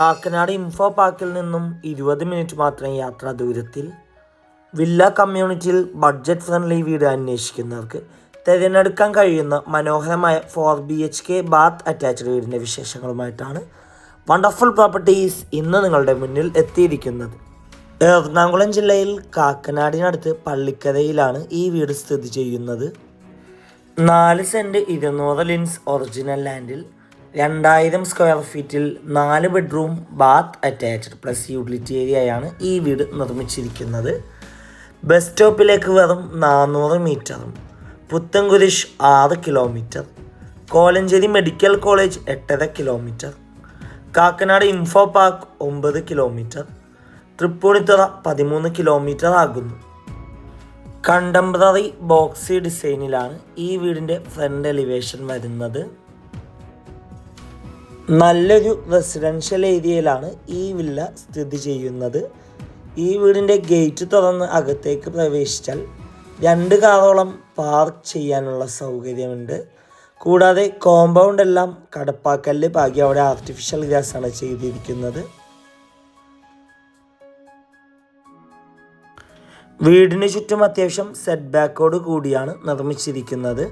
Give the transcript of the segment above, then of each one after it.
Kakkanad info പാർക്കിൽ നിന്നും ഇരുപത് മിനിറ്റ് മാത്രം യാത്രാ ദൂരത്തിൽ വില്ല കമ്മ്യൂണിറ്റിയിൽ ബഡ്ജറ്റ് ഫ്രണ്ട്ലി വീട് അന്വേഷിക്കുന്നവർക്ക് തിരഞ്ഞെടുക്കാൻ കഴിയുന്ന മനോഹരമായ four B H K bath attached വീടിന്റെ വിശേഷങ്ങളുമായിട്ടാണ് വണ്ടർഫുൾ പ്രോപ്പർട്ടീസ് ഇന്ന് നിങ്ങളുടെ മുന്നിൽ എത്തിയിരിക്കുന്നത്. എറണാകുളം ജില്ലയിൽ കാക്കനാടിനടുത്ത് പള്ളിക്കരയിലാണ് ഈ വീട് സ്ഥിതി ചെയ്യുന്നത്. നാല് സെന്റ് ഇരുന്നൂറ് ലിൻസ് ഒറിജിനൽ ലാൻഡിൽ രണ്ടായിരം സ്ക്വയർ ഫീറ്റിൽ നാല് bedroom bath attached plus utility ഏരിയയാണ് ഈ വീട് നിർമ്മിച്ചിരിക്കുന്നത്. ബസ് സ്റ്റോപ്പിലേക്ക് വെറും നാനൂറ് മീറ്ററും പുത്തൻകുരിശ് ആറ് കിലോമീറ്റർ കോലഞ്ചേരി മെഡിക്കൽ കോളേജ് എട്ടര കിലോമീറ്റർ കാക്കനാട് ഇൻഫോ പാർക്ക് ഒമ്പത് കിലോമീറ്റർ തൃപ്പൂണിത്തുറ പതിമൂന്ന് കിലോമീറ്റർ ആകുന്നു. കണ്ടംപററി ബോക്സി ഡിസൈനിലാണ് ഈ വീടിന്റെ ഫ്രണ്ട് എലിവേഷൻ വരുന്നത്. നല്ലൊരു റെസിഡൻഷ്യൽ ഏരിയയിലാണ് ഈ വില്ല സ്ഥിതി ചെയ്യുന്നത്. ഈ വീടിന്റെ ഗേറ്റ് തുറന്ന് അകത്തേക്ക് പ്രവേശിച്ചാൽ രണ്ട് കാറോളം പാർക്ക് ചെയ്യാനുള്ള സൗകര്യമുണ്ട്. കൂടാതെ കോമ്പൗണ്ട് എല്ലാം കടപ്പാക്കല്ല് ബാക്കി അവിടെ ആർട്ടിഫിഷ്യൽ ഗ്രാസ് ആണ് ചെയ്തിരിക്കുന്നത്. വീടിന് ചുറ്റും അത്യാവശ്യം സെറ്റ് ബാക്കോട് കൂടിയാണ് നിർമ്മിച്ചിരിക്കുന്നത്.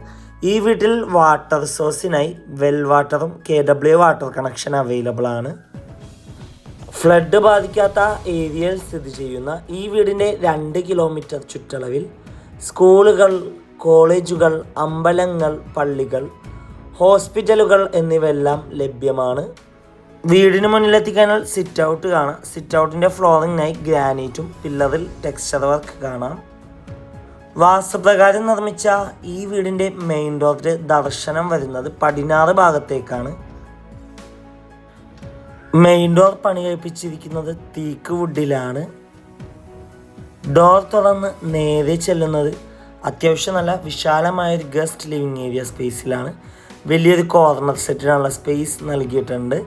ഈ വീട്ടിൽ വാട്ടർ സോഴ്സിനായി വെൽ വാട്ടറും K W water connection available ആണ്. ഫ്ലഡ് ബാധിക്കാത്ത ഏരിയയിൽ സ്ഥിതി ചെയ്യുന്ന ഈ വീടിന്റെ രണ്ട് കിലോമീറ്റർ ചുറ്റളവിൽ സ്കൂളുകൾ കോളേജുകൾ അമ്പലങ്ങൾ പള്ളികൾ ഹോസ്പിറ്റലുകൾ എന്നിവയെല്ലാം ലഭ്യമാണ്. വീടിന് മുന്നിലെത്തിക്കാനാൽ സിറ്റ് ഔട്ട് കാണാം. സിറ്റ് ഔട്ടിന്റെ ഫ്ലോറിങ്ങിനായി ഗ്രാനൈറ്റും പില്ലറിൽ ടെക്സ്ചർ വർക്ക് കാണാം. വാസ്തുപ്രകാരം നിർമ്മിച്ച ഈ വീടിന്റെ മെയിൻ ഡോറിൽ ദർശനം വരുന്നത് പടിഞ്ഞാറ് ഭാഗത്തേക്കാണ്. മെയിൻ ഡോർ പണി കഴിപ്പിച്ചിരിക്കുന്നത് തീക്ക് വുഡിലാണ് ഡോർ തുറന്ന് നേരെ ചെല്ലുന്നത് അത്യാവശ്യം നല്ല വിശാലമായ ഒരു ഗസ്റ്റ് ലിവിങ് ഏരിയ സ്പേസിലാണ് വലിയൊരു കോർണർ സെറ്റിനുള്ള സ്പേസ് നൽകിയിട്ടുണ്ട്.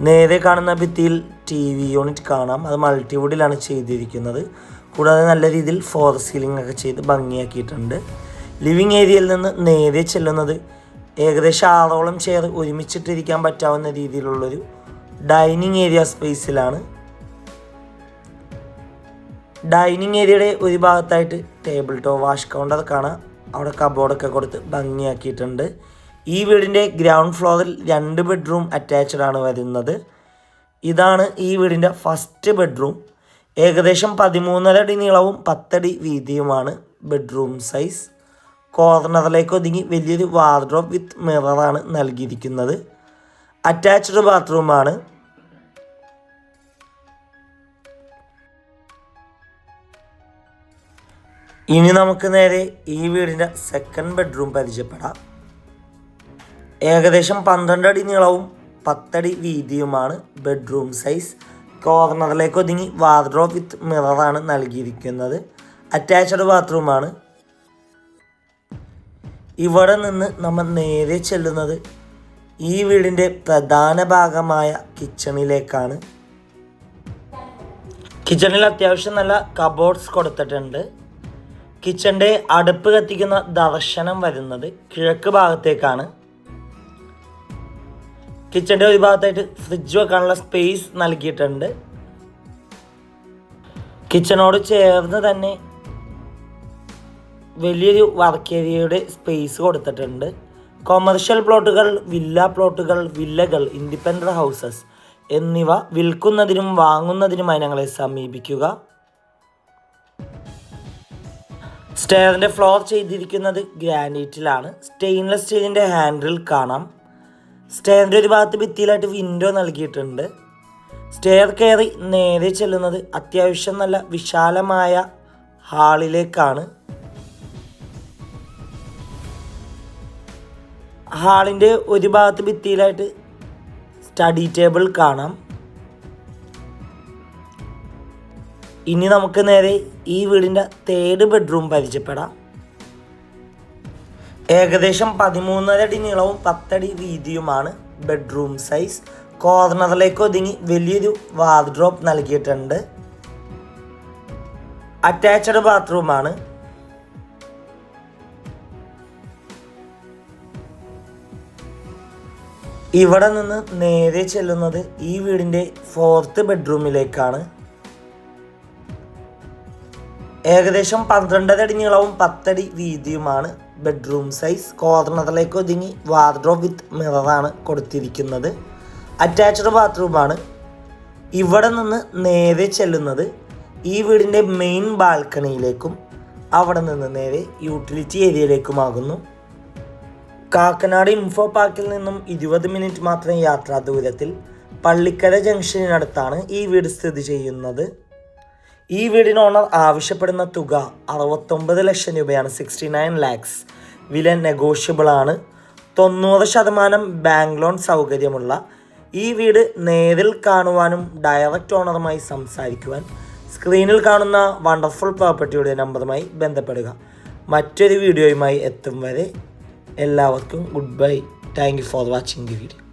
നേരെ കാണുന്ന ഭിത്തിയിൽ ടി വി യൂണിറ്റ് കാണാം. അത് മൾട്ടി മൾട്ടിവുഡിലാണ് ചെയ്തിരിക്കുന്നത്. കൂടാതെ നല്ല രീതിയിൽ ഫോർ സീലിംഗ് ഒക്കെ ചെയ്ത് ഭംഗിയാക്കിയിട്ടുണ്ട്. ലിവിങ് ഏരിയയിൽ നിന്ന് നേരെ ചെല്ലുന്നത് ഏകദേശം ആറോളം ചെയർ ഒരുമിച്ചിട്ടിരിക്കാൻ പറ്റാവുന്ന രീതിയിലുള്ളൊരു ഡൈനിങ് ഏരിയ സ്പേസിലാണ് ഡൈനിങ് ഏരിയയുടെ ഒരു ഭാഗത്തായിട്ട് ടേബിൾ ടോ വാഷ് കൗണ്ടർ കാണാം. അവിടെ കബോർഡൊക്കെ കൊടുത്ത് ഭംഗിയാക്കിയിട്ടുണ്ട്. ഈ വീടിന്റെ ഗ്രൗണ്ട് ഫ്ലോറിൽ രണ്ട് ബെഡ്റൂം അറ്റാച്ച്ഡ് ആണ് വരുന്നത്. ഇതാണ് ഈ വീടിന്റെ ഫസ്റ്റ് ബെഡ്റൂം ഏകദേശം പതിമൂന്നര അടി നീളവും പത്തടി വീതിയുമാണ് ബെഡ്റൂം സൈസ്. കോർണറിലേക്ക് ഒതുങ്ങി വലിയൊരു വാർഡ്രോബ് വിത്ത് മിററാണ് നൽകിയിരിക്കുന്നത്. അറ്റാച്ച്ഡ് ബാത്റൂമാണ്. ഇനി നമുക്ക് നേരെ ഈ വീടിന്റെ സെക്കൻഡ് ബെഡ്റൂം പരിചയപ്പെടാം. ഏകദേശം പന്ത്രണ്ട് അടി നീളവും പത്തടി വീതിയുമാണ് ബെഡ്റൂം സൈസ്. കോർണറിലേക്ക് ഒതുങ്ങി വാർഡ്രോബ് വിത്ത് മിററാണ് നൽകിയിരിക്കുന്നത്. അറ്റാച്ച്ഡ് ബാത്റൂമാണ് ഇവിടെ നിന്ന് നമ്മൾ നേരെ ചെല്ലുന്നത് ഈ വീടിന്റെ പ്രധാന ഭാഗമായ കിച്ചണിലേക്കാണ് കിച്ചണിൽ അത്യാവശ്യം നല്ല കബോർഡ്സ് കൊടുത്തിട്ടുണ്ട്. കിച്ചന്റെ അടുപ്പ് കത്തിക്കുന്ന ദർശനം വരുന്നത് കിഴക്ക് ഭാഗത്തേക്കാണ്. കിച്ചന്റെ ഒരു ഭാഗത്തായിട്ട് ഫ്രിഡ്ജ് വെക്കാനുള്ള സ്പേസ് നൽകിയിട്ടുണ്ട്. കിച്ചണോട് ചേർന്ന് തന്നെ വലിയൊരു വർക്ക് ഏരിയയുടെ സ്പേസ് കൊടുത്തിട്ടുണ്ട്. കൊമേർഷ്യൽ പ്ലോട്ടുകൾ വില്ല പ്ലോട്ടുകൾ വില്ലകൾ ഇൻഡിപെൻഡന്റ് ഹൗസസ് എന്നിവ വിൽക്കുന്നതിനും വാങ്ങുന്നതിനുമായി ഞങ്ങളെ സമീപിക്കുക. സ്റ്റെയറിന്റെ ഫ്ലോർ ചെയ്തിരിക്കുന്നത് ഗ്രാനൈറ്റിലാണ് സ്റ്റെയിൻലെസ് സ്റ്റീലിന്റെ ഹാൻഡിൽ കാണാം. സ്റ്റെയറിന്റെ ഒരു ഭാഗത്ത് ഭിത്തിയിലായിട്ട് വിൻഡോ നൽകിയിട്ടുണ്ട്. സ്റ്റെയർ കയറി നേരെ ചെല്ലുന്നത് അത്യാവശ്യം നല്ല വിശാലമായ ഹാളിലേക്കാണ് ഹാളിന്റെ ഒരു ഭാഗത്ത് ഭിത്തിയിലായിട്ട് സ്റ്റഡി ടേബിൾ കാണാം. ഇനി നമുക്ക് നേരെ ഈ വീടിന്റെ തേർഡ് ബെഡ്റൂം പരിചയപ്പെടാം. ഏകദേശം പതിമൂന്നര അടി നീളവും പത്തടി വീതിയുമാണ് ബെഡ്റൂം സൈസ്. കോർണറിലേക്ക് ഒതുങ്ങി വലിയൊരു വാർഡ്രോപ്പ് നൽകിയിട്ടുണ്ട്. അറ്റാച്ച്ഡ് ബാത്റൂമാണ്. ഇവിടെ നിന്ന് നേരെ ചെല്ലുന്നത് ഈ വീടിന്റെ ഫോർത്ത് ബെഡ്റൂമിലേക്കാണ്. ഏകദേശം പന്ത്രണ്ടര അടി നീളവും പത്തടി വീതിയുമാണ് ബെഡ്റൂം സൈസ് കോർണറിലേക്ക് ഒതുങ്ങി വാർഡ്രോബ് വിത്ത് മിററാണ് കൊടുത്തിരിക്കുന്നത്. അറ്റാച്ച്ഡ് ബാത്റൂമാണ് ഇവിടെ നിന്ന് നേരെ ചെല്ലുന്നത് ഈ വീടിന്റെ മെയിൻ ബാൽക്കണിയിലേക്കും അവിടെ നിന്ന് നേരെ യൂട്ടിലിറ്റി ഏരിയയിലേക്കുമാകുന്നു കാക്കനാട് ഇൻഫോ പാർക്കിൽ നിന്നും ഇരുപത് മിനിറ്റ് മാത്രം യാത്രാ ദൂരത്തിൽ പള്ളിക്കര ജംഗ്ഷനിനടുത്താണ് ഈ വീട് സ്ഥിതി ചെയ്യുന്നത്. ഈ വീടിന് ഓണർ ആവശ്യപ്പെടുന്ന തുക അറുപത്തൊമ്പത് ലക്ഷം രൂപയാണ്. സിക്സ്റ്റി നയൻ ലാക്സ് വില നെഗോഷ്യബിൾ ആണ്. തൊണ്ണൂറ് ശതമാനം ബാങ്ക് ലോൺ സൗകര്യമുള്ള ഈ വീട് നേരിൽ കാണുവാനും ഡയറക്റ്റ് ഓണറുമായി സംസാരിക്കുവാൻ സ്ക്രീനിൽ കാണുന്ന വണ്ടർഫുൾ പ്രോപ്പർട്ടിയുടെ നമ്പറുമായി ബന്ധപ്പെടുക. മറ്റൊരു വീഡിയോയുമായി എത്തും വരെ എല്ലാവർക്കും good bye thank you for watching the video